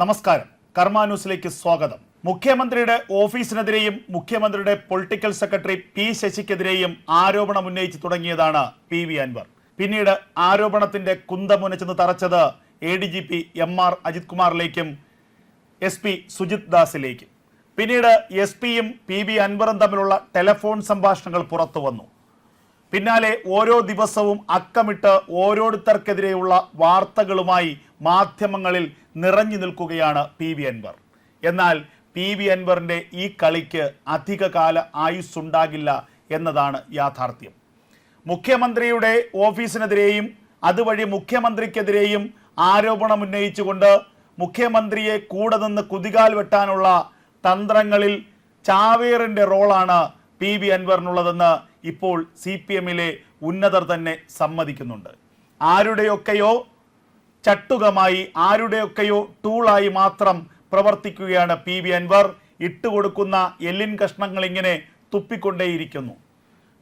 നമസ്കാരം. കർമ്മ ന്യൂസിലേക്ക് സ്വാഗതം. മുഖ്യമന്ത്രിയുടെ ഓഫീസിനെതിരെയും മുഖ്യമന്ത്രിയുടെ പൊളിറ്റിക്കൽ സെക്രട്ടറി പി ശശിക്കെതിരെയും ആരോപണം ഉന്നയിച്ചു തുടങ്ങിയതാണ് പി വി അൻവർ. പിന്നീട് ആരോപണത്തിന്റെ കുന്തമുനച്ചെന്ന് തറച്ചത് A D G P M R Ajith കുമാറിലേക്കും S P Sujith ദാസിലേക്കും. പിന്നീട് എസ് പിയും പി ബി അൻവറും തമ്മിലുള്ള ടെലഫോൺ സംഭാഷണങ്ങൾ പുറത്തു വന്നു. പിന്നാലെ ഓരോ ദിവസവും അക്കമിട്ട് ഓരോരുത്തർക്കെതിരെയുള്ള വാർത്തകളുമായി മാധ്യമങ്ങളിൽ നിറഞ്ഞു നിൽക്കുകയാണ് പി വി അൻവർ. എന്നാൽ പി വി അൻവറിന്റെ ഈ കളിക്ക് അധികകാല ആയുസ്സുണ്ടാകില്ല എന്നതാണ് യാഥാർത്ഥ്യം. മുഖ്യമന്ത്രിയുടെ ഓഫീസിനെതിരെയും അതുവഴി മുഖ്യമന്ത്രിക്കെതിരെയും ആരോപണം ഉന്നയിച്ചുകൊണ്ട് മുഖ്യമന്ത്രിയെ കൂടെ നിന്ന് കുതികാൽ വെട്ടാനുള്ള തന്ത്രങ്ങളിൽ ചാവേറിന്റെ റോളാണ് പി വി അൻവറിനുള്ളതെന്ന് ഇപ്പോൾ സി പി എമ്മിലെ ഉന്നതർ തന്നെ സമ്മതിക്കുന്നുണ്ട്. ആരുടെയൊക്കെയോ ചട്ടുകമായി ആരുടെയൊക്കെയോ ടൂളായി മാത്രം പ്രവർത്തിക്കുകയാണ് പി വി അൻവർ. ഇട്ടുകൊടുക്കുന്ന എല്ലിൻ കഷ്ണങ്ങൾ ഇങ്ങനെ തുപ്പിക്കൊണ്ടേയിരിക്കുന്നു.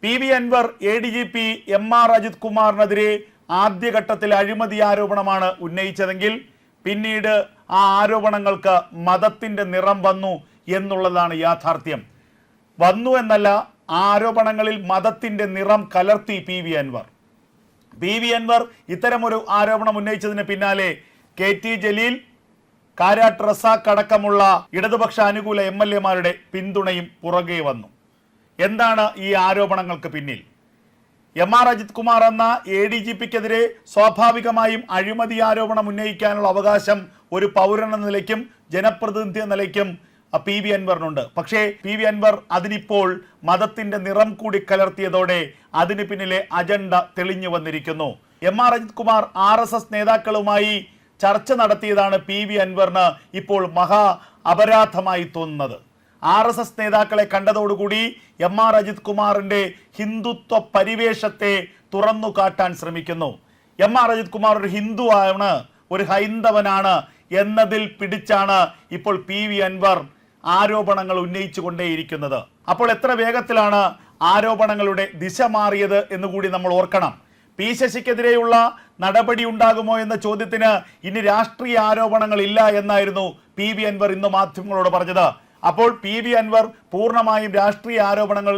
P V Anvar A D G P M R Ajith കുമാറിനെതിരെ ആദ്യഘട്ടത്തിൽ അഴിമതി ആരോപണമാണ് ഉന്നയിച്ചതെങ്കിൽ പിന്നീട് ആ ആരോപണങ്ങൾക്ക് മതത്തിന്റെ നിറം വന്നു എന്നുള്ളതാണ് യാഥാർത്ഥ്യം. വന്നു എന്നല്ല ആരോപണങ്ങളിൽ മതത്തിന്റെ നിറം കലർത്തി P V Anvar. P V Anvar ഇത്തരമൊരു ആരോപണം ഉന്നയിച്ചതിന് പിന്നാലെ കെ ടി ജലീൽ കാരാട്ട് റസാഖ് അടക്കമുള്ള ഇടതുപക്ഷ അനുകൂല എം എൽ എമാരുടെ പിന്തുണയും പുറകെ വന്നു. എന്താണ് ഈ ആരോപണങ്ങൾക്ക് പിന്നിൽ? എം ആർ അജിത് കുമാർ എന്ന എ ഡി ജി പിക്കെതിരെ സ്വാഭാവികമായും അഴിമതി ആരോപണം ഉന്നയിക്കാനുള്ള അവകാശം ഒരു പൗരൻ എന്ന നിലയ്ക്കും ജനപ്രതിനിധി എന്ന നിലയ്ക്കും പി വി അൻവറിനുണ്ട്. പക്ഷേ പി വി അൻവർ അതിനിപ്പോൾ മതത്തിന്റെ നിറം കൂടി കലർത്തിയതോടെ അതിന് പിന്നിലെ അജണ്ട തെളിഞ്ഞു വന്നിരിക്കുന്നു. M R Ajith Kumar R S S നേതാക്കളുമായി ചർച്ച നടത്തിയതാണ് പി വി അൻവറിന് ഇപ്പോൾ മഹാ അപരാധമായി തോന്നുന്നത്. ആർ എസ് എസ് നേതാക്കളെ കണ്ടതോടുകൂടി എം ആർ അജിത് കുമാറിന്റെ ഹിന്ദുത്വ പരിവേഷത്തെ തുറന്നു കാട്ടാൻ ശ്രമിക്കുന്നു. എം ആർ അജിത് കുമാർ ഒരു ഹിന്ദു ആണ് ഒരു ഹൈന്ദവനാണ് എന്നതിൽ പിടിച്ചാണ് ഇപ്പോൾ പി വി അൻവർ ആരോപണങ്ങൾ ഉന്നയിച്ചു കൊണ്ടേയിരിക്കുന്നത് അപ്പോൾ എത്ര വേഗത്തിലാണ് ആരോപണങ്ങളുടെ ദിശ മാറിയത് എന്നുകൂടി നമ്മൾ ഓർക്കണം. പി ശശിക്കെതിരെയുള്ള നടപടി ഉണ്ടാകുമോ എന്ന ചോദ്യത്തിന് ഇനി രാഷ്ട്രീയ ആരോപണങ്ങൾ ഇല്ല എന്നായിരുന്നു പി വി അൻവർ ഇന്ന് മാധ്യമങ്ങളോട് പറഞ്ഞത്. അപ്പോൾ പി വി അൻവർ പൂർണമായും രാഷ്ട്രീയ ആരോപണങ്ങൾ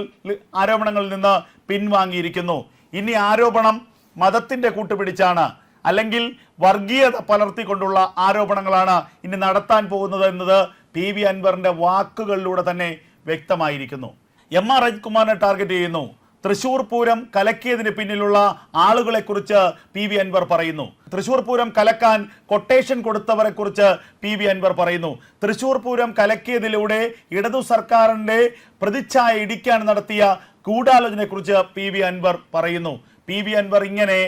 ആരോപണങ്ങളിൽ നിന്ന് പിൻവാങ്ങിയിരിക്കുന്നു. ഇനി ആരോപണം മതത്തിന്റെ കൂട്ടുപിടിച്ചാണ് അല്ലെങ്കിൽ വർഗീയത പലർത്തിക്കൊണ്ടുള്ള ആരോപണങ്ങളാണ് ഇനി നടത്താൻ പോകുന്നത് എന്നത് പി വി അൻവറിന്റെ വാക്കുകളിലൂടെ തന്നെ വ്യക്തമായിരിക്കുന്നു. എം ആർ അജിത്കുമാറിനെ ടാർഗറ്റ് ചെയ്യുന്നു. തൃശൂർ പൂരം കലക്കിയതിന് പിന്നിലുള്ള ആളുകളെ കുറിച്ച് പി വി അൻവർ പറയുന്നു. തൃശൂർ പൂരം കലക്കാൻ കൊട്ടേഷൻ കൊടുത്തവരെ കുറിച്ച് പി വി അൻവർ പറയുന്നു. തൃശൂർ പൂരം കലക്കിയതിലൂടെ ഇടതു സർക്കാരിന്റെ പ്രതിച്ഛായ ഇടിക്കാൻ നടത്തിയ ഗൂഢാലോചനയെ കുറിച്ച് പി വി അൻവർ പറയുന്നു. പി വി അൻവർ ഇങ്ങനെ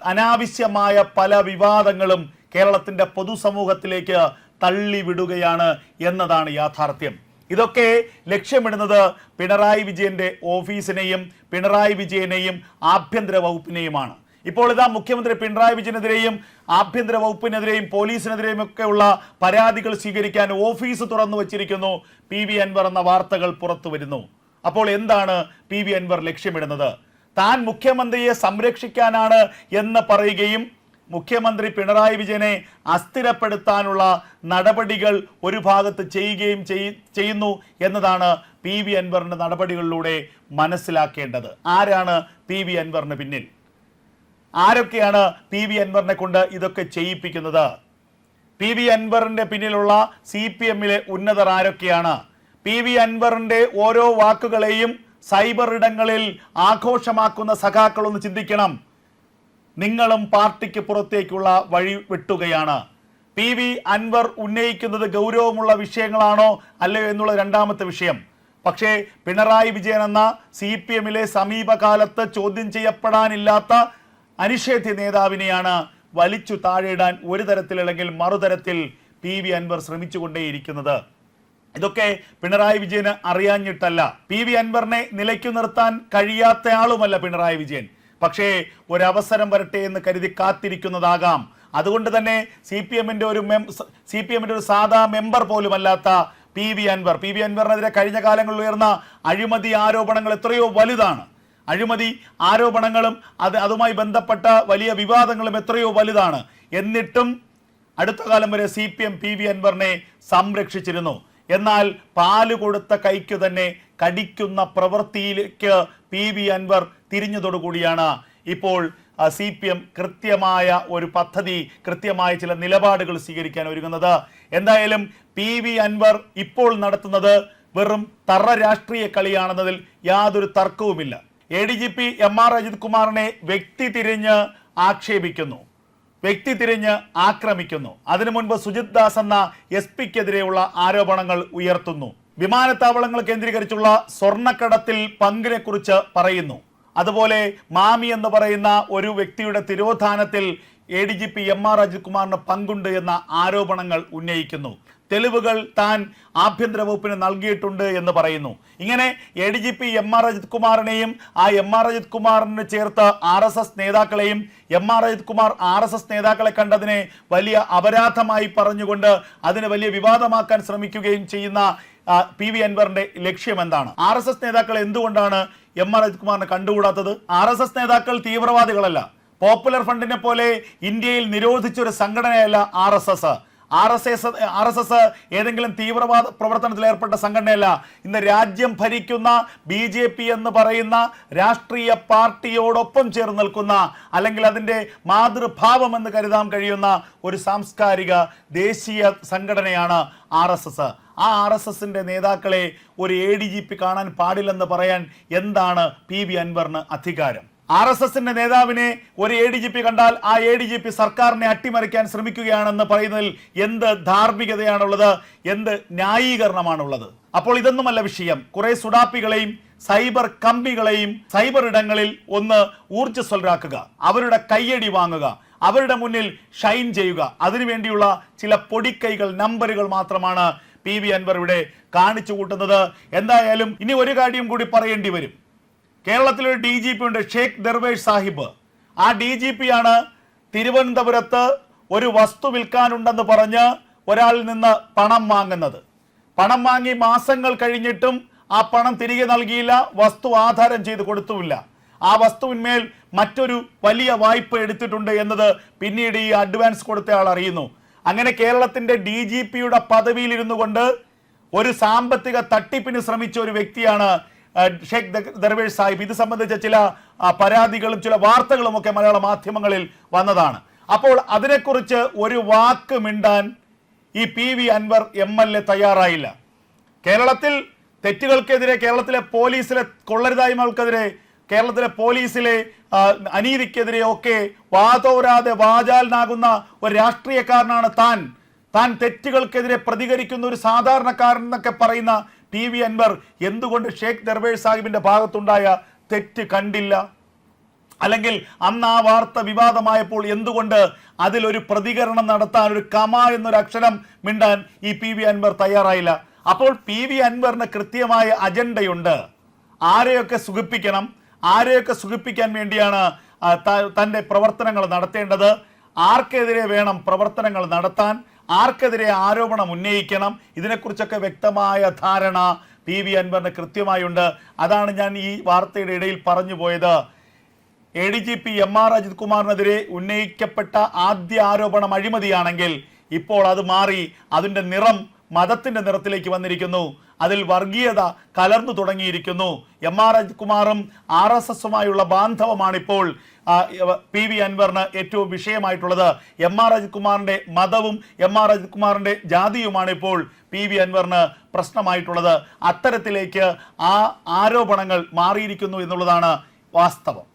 അനാവശ്യമായ പല വിവാദങ്ങളും കേരളത്തിന്റെ പൊതുസമൂഹത്തിലേക്ക് തള്ളിവിടുകയാണ് എന്നതാണ് യാഥാർത്ഥ്യം. ഇതൊക്കെ ലക്ഷ്യമിടുന്നത് പിണറായി വിജയന്റെ ഓഫീസിനെയും പിണറായി വിജയനെയും ആഭ്യന്തര വകുപ്പിനെയുമാണ്. ഇപ്പോൾ ഇതാ മുഖ്യമന്ത്രി പിണറായി വിജയനെതിരെയും ആഭ്യന്തര വകുപ്പിനെതിരെയും പോലീസിനെതിരെയും ഒക്കെയുള്ള പരാതികൾ സ്വീകരിക്കാൻ ഓഫീസ് തുറന്നു വച്ചിരിക്കുന്നു പി വി അൻവർ എന്ന വാർത്തകൾ പുറത്തു വരുന്നു. അപ്പോൾ എന്താണ് പി വി അൻവർ ലക്ഷ്യമിടുന്നത്? താൻ മുഖ്യമന്ത്രിയെ സംരക്ഷിക്കാനാണ് എന്ന് പറയുകയും മുഖ്യമന്ത്രി പിണറായി വിജയനെ അസ്ഥിരപ്പെടുത്താനുള്ള നടപടികൾ ഒരു ഭാഗത്ത് ചെയ്യുകയും ചെയ്യുന്നു എന്നതാണ് പി വി അൻവറിന്റെ നടപടികളിലൂടെ മനസ്സിലാക്കേണ്ടത്. ആരാണ് പി വി അൻവറിന് പിന്നിൽ? ആരൊക്കെയാണ് പി വി അൻവറിനെ കൊണ്ട് ഇതൊക്കെ ചെയ്യിപ്പിക്കുന്നത്? പി വി അൻവറിന്റെ പിന്നിലുള്ള സി പി എമ്മിലെ ഉന്നതർ ആരൊക്കെയാണ്? പി വി അൻവറിന്റെ ഓരോ വാക്കുകളെയും സൈബർ ഇടങ്ങളിൽ ആഘോഷമാക്കുന്ന സഖാക്കളൊന്ന് ചിന്തിക്കണം. നിങ്ങളും പാർട്ടിക്ക് പുറത്തേക്കുള്ള വഴി വെട്ടുകയാണ്. പി വി അൻവർ ഉന്നയിക്കുന്നത് ഗൗരവമുള്ള വിഷയങ്ങളാണോ അല്ലയോ എന്നുള്ള രണ്ടാമത്തെ വിഷയം. പക്ഷേ പിണറായി വിജയൻ എന്ന സി പി എമ്മിലെ സമീപകാലത്ത് ചോദ്യം ചെയ്യപ്പെടാനില്ലാത്ത അനിഷേധ്യ നേതാവിനെയാണ് വലിച്ചു താഴെയിടാൻ ഒരു തരത്തിലല്ലെങ്കിൽ മറുതരത്തിൽ പി വി അൻവർ ശ്രമിച്ചുകൊണ്ടേയിരിക്കുന്നത്. ഇതൊക്കെ പിണറായി വിജയന് അറിയാഞ്ഞിട്ടല്ല. പി വി അൻവറിനെ നിലയ്ക്കു നിർത്താൻ കഴിയാത്തയാളുമല്ല പിണറായി വിജയൻ. പക്ഷേ ഒരവസരം വരട്ടെ എന്ന് കരുതി കാത്തിരിക്കുന്നതാകാം. അതുകൊണ്ട് തന്നെ സി പി എമ്മിന്റെ ഒരു മെം സി പി എമ്മിന്റെ ഒരു സാധാ member പോലുമല്ലാത്ത P V Anvar. P V അൻവറിനെതിരെ കഴിഞ്ഞ കാലങ്ങളിൽ ഉയർന്ന അഴിമതി ആരോപണങ്ങൾ എത്രയോ വലുതാണ്. അഴിമതി ആരോപണങ്ങളും അത് അതുമായി ബന്ധപ്പെട്ട വലിയ വിവാദങ്ങളും എത്രയോ വലുതാണ്. എന്നിട്ടും അടുത്ത കാലം വരെ C P M P V അൻവറിനെ സംരക്ഷിച്ചിരുന്നു. എന്നാൽ പാൽ കൊടുത്ത കൈക്ക് തന്നെ കടിക്കുന്ന പ്രവൃത്തിയിലേക്ക് പി വി അൻവർ തിരിഞ്ഞതോടുകൂടിയാണ് ഇപ്പോൾ സി പി എം കൃത്യമായ ഒരു പദ്ധതി കൃത്യമായ ചില നിലപാടുകൾ സ്വീകരിക്കാൻ ഒരുങ്ങുന്നത്. എന്തായാലും പി വി അൻവർ ഇപ്പോൾ നടത്തുന്നത് വെറും തറ രാഷ്ട്രീയ കളിയാണെന്നതിൽ യാതൊരു തർക്കവുമില്ല. A D G P M R Ajith കുമാറിനെ വ്യക്തി തിരിഞ്ഞ് ആക്ഷേപിക്കുന്നു. വ്യക്തി തിരിഞ്ഞ് ആക്രമിക്കുന്നു. അതിനു മുൻപ് സുജിത് ദാസ് എന്ന എസ് പിക്കെതിരെയുള്ള ആരോപണങ്ങൾ ഉയർത്തുന്നു. വിമാനത്താവളങ്ങൾ കേന്ദ്രീകരിച്ചുള്ള സ്വർണക്കടത്തിൽ പങ്കിനെക്കുറിച്ച് പറയുന്നു. അതുപോലെ മാമി എന്ന് പറയുന്ന ഒരു വ്യക്തിയുടെ തിരോധാനത്തിൽ A D G P M R Ajith കുമാറിന് പങ്കുണ്ട് എന്ന ആരോപണങ്ങൾ ഉന്നയിക്കുന്നു. തെളിവുകൾ താൻ ആഭ്യന്തര വകുപ്പിന് നൽകിയിട്ടുണ്ട് എന്ന് പറയുന്നു. ഇങ്ങനെ A D G P M R Ajith കുമാറിനെയും ആ എം ആർ അജിത് കുമാറിന് ചേർത്ത് ആർ എസ് എസ് നേതാക്കളെയും M R Ajith Kumar R S S നേതാക്കളെ കണ്ടതിനെ വലിയ അപരാധമായി പറഞ്ഞുകൊണ്ട് അതിനെ വലിയ വിവാദമാക്കാൻ ശ്രമിക്കുകയും ചെയ്യുന്ന പി വി അൻവറിന്റെ ലക്ഷ്യം എന്താണ്? ആർ എസ് എസ് നേതാക്കൾ എന്തുകൊണ്ടാണ് എം ആർ അജിത് കുമാറിനെ കണ്ടുകൂടാത്തത്? ആർ എസ് എസ് നേതാക്കൾ തീവ്രവാദികളല്ല. പോപ്പുലർ ഫ്രണ്ടിനെ പോലെ ഇന്ത്യയിൽ നിരോധിച്ച ഒരു സംഘടനയല്ല R S S. R S S R S S ഏതെങ്കിലും തീവ്രവാദ പ്രവർത്തനത്തിൽ ഏർപ്പെട്ട സംഘടനയല്ല. ഇന്ന് രാജ്യം ഭരിക്കുന്ന ബി ജെ പി എന്ന് പറയുന്ന രാഷ്ട്രീയ പാർട്ടിയോടൊപ്പം ചേർന്ന് നിൽക്കുന്ന അല്ലെങ്കിൽ അതിന്റെ മാതൃഭാവം എന്ന് കരുതാൻ കഴിയുന്ന ഒരു സാംസ്കാരിക ദേശീയ സംഘടനയാണ് ആർ എസ് എസ്. ആ ആർ എസ് എസിന്റെ നേതാക്കളെ ഒരു എ ഡി ജി പി കാണാൻ പാടില്ലെന്ന് പറയാൻ എന്താണ് പി ബി അൻവറിന് അധികാരം? ആർ എസ് എസിന്റെ നേതാവിനെ ഒരു എ ഡി ജി പി കണ്ടാൽ ആ എ ഡി ജി പി സർക്കാരിനെ അട്ടിമറിക്കാൻ ശ്രമിക്കുകയാണെന്ന് പറയുന്നതിൽ എന്ത് ധാർമ്മികതയാണുള്ളത്? എന്ത് ന്യായീകരണമാണുള്ളത്? അപ്പോൾ ഇതൊന്നുമല്ല വിഷയം. കുറെ സുഡാപ്പികളെയും സൈബർ കമ്പികളെയും സൈബർ ഇടങ്ങളിൽ ഒന്ന് ഊർജസ്വലരാക്കുക അവരുടെ കയ്യടി വാങ്ങുക അവരുടെ മുന്നിൽ ഷൈൻ ചെയ്യുക. അതിനുവേണ്ടിയുള്ള ചില പൊടിക്കൈകൾ നമ്പറുകൾ മാത്രമാണ് പി വി അൻവർ ഇവിടെ കാണിച്ചു കൂട്ടുന്നത്. എന്തായാലും ഇനി ഒരു കാര്യം കൂടി പറയേണ്ടി വരും. കേരളത്തിലൊരു ഡി ജി പി ഉണ്ട് ഷേഖ് ദർവേഷ് സാഹിബ്. ആ ഡി ജി പി ആണ് തിരുവനന്തപുരത്ത് ഒരു വസ്തു വിൽക്കാനുണ്ടെന്ന് പറഞ്ഞ് ഒരാളിൽ നിന്ന് പണം വാങ്ങുന്നത്. പണം വാങ്ങി മാസങ്ങൾ കഴിഞ്ഞിട്ടും ആ പണം തിരികെ നൽകിയില്ല വസ്തു ആധാരം ചെയ്ത് കൊടുത്തുമില്ല. ആ വസ്തുവിന്മേൽ മറ്റൊരു വലിയ വായ്പ എടുത്തിട്ടുണ്ട് എന്നത് പിന്നീട് ഈ അഡ്വാൻസ് കൊടുത്ത ആൾ അറിയുന്നു. അങ്ങനെ കേരളത്തിന്റെ ഡി ജി പിയുടെ പദവിയിൽ ഇരുന്നു കൊണ്ട് ഒരു സാമ്പത്തിക തട്ടിപ്പിന് ശ്രമിച്ച ഒരു വ്യക്തിയാണ് ഷേഖ് ദർവേഷ് സാഹിബ്. ഇത് സംബന്ധിച്ച ചില പരാതികളും ചില വാർത്തകളും ഒക്കെ മലയാള മാധ്യമങ്ങളിൽ വന്നതാണ്. അപ്പോൾ അതിനെക്കുറിച്ച് ഒരു വാക്ക് മിണ്ടാൻ ഈ P V Anvar M L A തയ്യാറായില്ല. കേരളത്തിൽ തെറ്റുകൾക്കെതിരെ കേരളത്തിലെ പോലീസിലെ കൊള്ളരുതായ്മകൾക്കെതിരെ കേരളത്തിലെ പോലീസിലെ അനീതിക്കെതിരെ ഒക്കെ വാതോരാതെ വാചാലനാകുന്ന ഒരു രാഷ്ട്രീയക്കാരനാണ് താൻ. താൻ തെറ്റുകൾക്കെതിരെ പ്രതികരിക്കുന്ന ഒരു സാധാരണക്കാരൻ എന്നൊക്കെ പറയുന്ന പി വി അൻവർ എന്തുകൊണ്ട് ഷേഖ് ദർവേഷ് സാഹിബിന്റെ ഭാഗത്തുണ്ടായ തെറ്റ് കണ്ടില്ല? അല്ലെങ്കിൽ അന്ന് ആ വാർത്ത വിവാദമായപ്പോൾ എന്തുകൊണ്ട് അതിലൊരു പ്രതികരണം നടത്താൻ ഒരു കമ എന്നൊരു അക്ഷരം മിണ്ടാൻ ഈ പി വി അൻവർ തയ്യാറായില്ല? അപ്പോൾ പി വി അൻവറിന് കൃത്യമായ അജണ്ടയുണ്ട്. ആരെയൊക്കെ സുഖിപ്പിക്കണം? ആരെയൊക്കെ സുഖിപ്പിക്കാൻ വേണ്ടിയാണ് തന്റെ പ്രവർത്തനങ്ങൾ നടത്തേണ്ടത്? ആർക്കെതിരെ വേണം പ്രവർത്തനങ്ങൾ നടത്താൻ? ആർക്കെതിരെ ആരോപണം ഉന്നയിക്കണം? ഇതിനെക്കുറിച്ചൊക്കെ വ്യക്തമായ ധാരണ പി വി അൻവറിന് കൃത്യമായുണ്ട്. അതാണ് ഞാൻ ഈ വാർത്തയുടെ ഇടയിൽ പറഞ്ഞു പോയത്. A D G P M R Ajith കുമാറിനെതിരെ ഉന്നയിക്കപ്പെട്ട ആദ്യ ആരോപണം അഴിമതിയാണെങ്കിൽ ഇപ്പോൾ അത് മാറി. അതിന്റെ നിറം മതത്തിന്റെ നിറത്തിലേക്ക് വന്നിരിക്കുന്നു. അതിൽ വർഗീയത കലർന്നു തുടങ്ങിയിരിക്കുന്നു. എം ആർ കുമാറും ആർ എസ് എസുമായുള്ള ബാന്ധവമാണിപ്പോൾ പി വി അൻവറിന് ഏറ്റവും വിഷയമായിട്ടുള്ളത്. എം ആർ അജിത് കുമാറിന്റെ മതവും എം ആർ അജിത് കുമാറിന്റെ ജാതിയുമാണ് ഇപ്പോൾ പി വി അൻവറിന് പ്രശ്നമായിട്ടുള്ളത്. അത്തരത്തിലേക്ക് ആ ആരോപണങ്ങൾ മാറിയിരിക്കുന്നു എന്നുള്ളതാണ് വാസ്തവം.